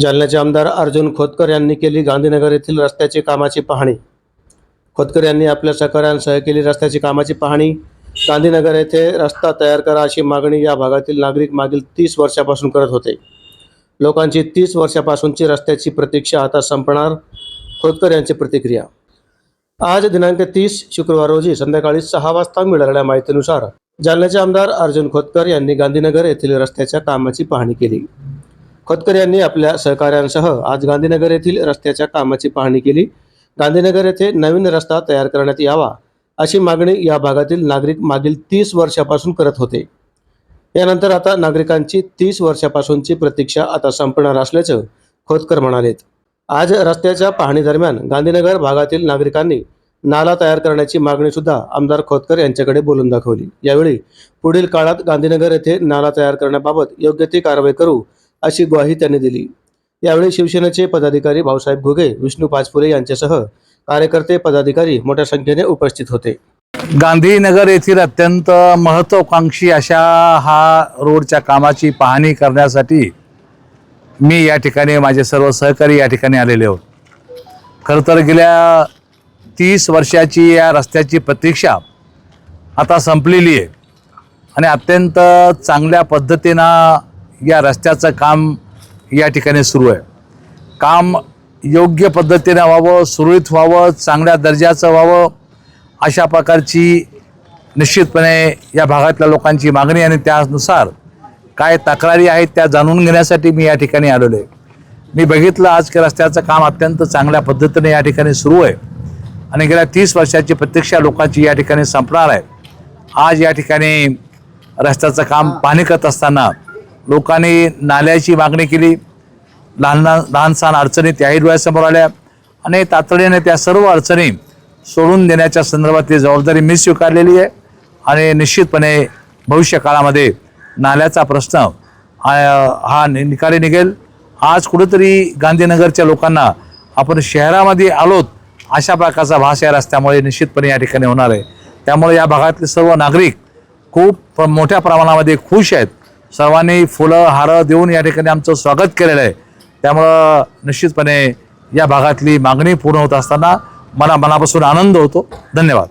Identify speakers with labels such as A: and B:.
A: जालन्याचे आमदार अर्जुन खोतकर यांनी केली गांधीनगर येथील रस्त्याची कामाची पाहणी. खोतकर यांनी आपल्या सहकाऱ्यांसह केली रस्त्याची कामाची पाहणी. गांधीनगर येथे रस्ता तयार करा अशी मागणी या भागातील नागरिक मागील तीस वर्षापासून करत होते. लोकांची तीस वर्षापासूनची रस्त्याची प्रतीक्षा आता संपणार खोतकर यांची प्रतिक्रिया. आज दिनांक तीस शुक्रवार रोजी संध्याकाळी सहा वाजता मिळालेल्या माहितीनुसार जालन्याचे आमदार अर्जुन खोतकर यांनी गांधीनगर येथील रस्त्याच्या कामाची पाहणी केली. खोतकर यांनी आपल्या सहकाऱ्यांसह आज गांधीनगर येथील रस्त्याच्या कामाची पाहणी केली. गांधीनगर येथे नवीन रस्ता तयार करण्यात यावा अशी मागणी या भागातील नागरिक मागील तीस वर्षापासून करत होते. यानंतर आता नागरिकांची तीस वर्षापासूनची प्रतीक्षा आता संपणार असल्याचं खोतकर म्हणालेत. आज रस्त्याच्या पाहणी दरम्यान गांधीनगर भागातील नागरिकांनी नाला तयार करण्याची मागणी सुद्धा आमदार खोतकर यांच्याकडे बोलून दाखवली. यावेळी पुढील काळात गांधीनगर येथे नाला तयार करण्याबाबत योग्य ती कारवाई करू अशी ग्वाही त्यांनी दिली. यावेळी शिवसेनेचे पदाधिकारी भाऊसाहेब घुगे विष्णू पाचपुरे यांच्यासह कार्यकर्ते पदाधिकारी मोठ्या संख्येने उपस्थित होते.
B: गांधीनगर येथील अत्यंत महत्त्वाकांक्षी अशा हा रोडच्या कामाची पाहणी करण्यासाठी मी या ठिकाणी माझे सर्व सहकारी या ठिकाणी आलेले आहोत. खरं तर गेल्या तीस वर्षाची या रस्त्याची प्रतीक्षा आता संपलेली आहे. आणि अत्यंत चांगल्या पद्धतीनं या रस्त्याचं काम या ठिकाणी सुरू आहे. काम योग्य पद्धतीनं व्हावं सुरळीत व्हावं चांगल्या दर्जाचं व्हावं अशा प्रकारची निश्चितपणे या भागातल्या लोकांची मागणी आणि त्यानुसार काय तक्रारी आहेत त्या जाणून घेण्यासाठी मी या ठिकाणी आलेलो आहे. मी बघितलं आज की रस्त्याचं काम अत्यंत चांगल्या पद्धतीने या ठिकाणी सुरू आहे आणि गेल्या तीस वर्षाची प्रतीक्षा लोकांची या ठिकाणी संपणार आहे. आज या ठिकाणी रस्त्याचं काम पाणी करत असताना लोकांनी नाल्याची मागणी केली. लहान लहान सहान अडचणी त्याही डोळ्यासमोर आल्या. आणि तातडीने त्या सर्व अडचणी सोडून देण्याच्या संदर्भातली जबाबदारी मी स्वीकारलेली आहे. आणि निश्चितपणे भविष्य काळामध्ये नाल्याचा प्रश्न हा नि- निकाली निघेल. आज कुठेतरी गांधीनगरच्या लोकांना आपण शहरामध्ये आलोत अशा प्रकारचा भास या रस्त्यामुळे निश्चितपणे या ठिकाणी होणार आहे. त्यामुळे या भागातले सर्व नागरिक खूप मोठ्या प्रमाणामध्ये खुश आहेत. सर्वांनी फुलं हारं देऊन या ठिकाणी आमचं स्वागत केलेलं आहे. त्यामुळं निश्चितपणे या भागातली मागणी पूर्ण होत असताना मला मनापासून आनंद होतो. धन्यवाद.